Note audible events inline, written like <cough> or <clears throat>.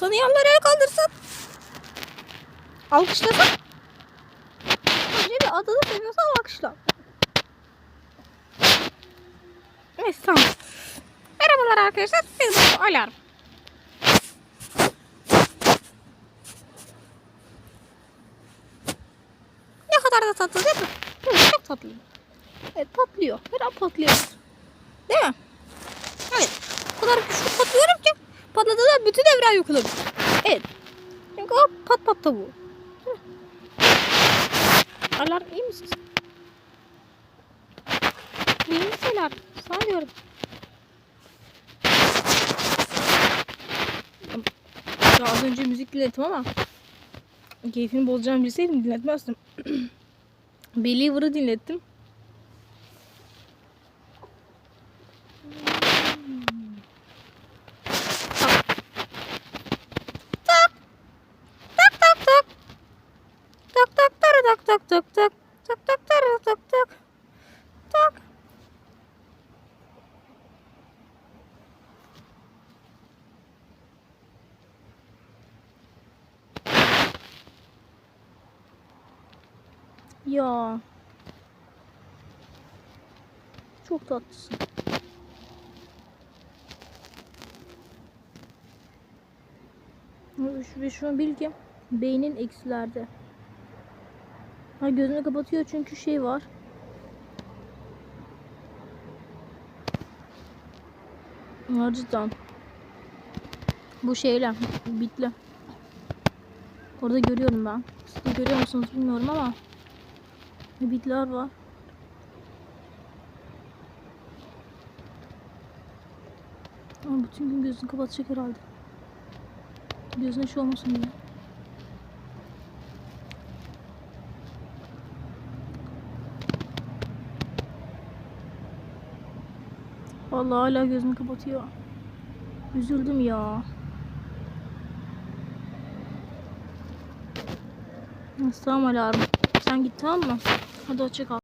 Tanıyanlar el kaldırsın. Alkışlasın. Önce bir adını seviyorsan alkışla. Neyse tamam. Merhabalar arkadaşlar. Biz bu alarm. Ne kadar da tatlı değil mi? Evet, çok tatlı. Evet patlıyor. Her an patlıyor. Değil mi? Evet. O kadar güçlü patlıyorum ki patladığında bütün evren yok olabilir. Evet. Çünkü o pat pat tavuğu. Alarm iyi misin? İyi misin alarm? Sana. Ya az önce müzik dinlettim ama keyfini bozacağımı bilseydim dinletmezdim. <clears throat> Believer'ı dinlettim. Tak tak tak. Tak tak tara tak tak. Tak. Ya. Çok tatlısın. Şu an bil ki beynin eksilerde. Ha gözünü kapatıyor çünkü şey var. Ya cidden. Bu şeyle bitle. Orada görüyorum ben. Siz de görüyor musunuz bilmiyorum ama bitler var. Ama bütün gün gözünü kapatacak herhalde. Gözüne şey olmasın diye. Vallahi hala gözünü kapatıyor. Üzüldüm ya. Tamam alarm. Sen git tamam mı? Hadi hoşça kal.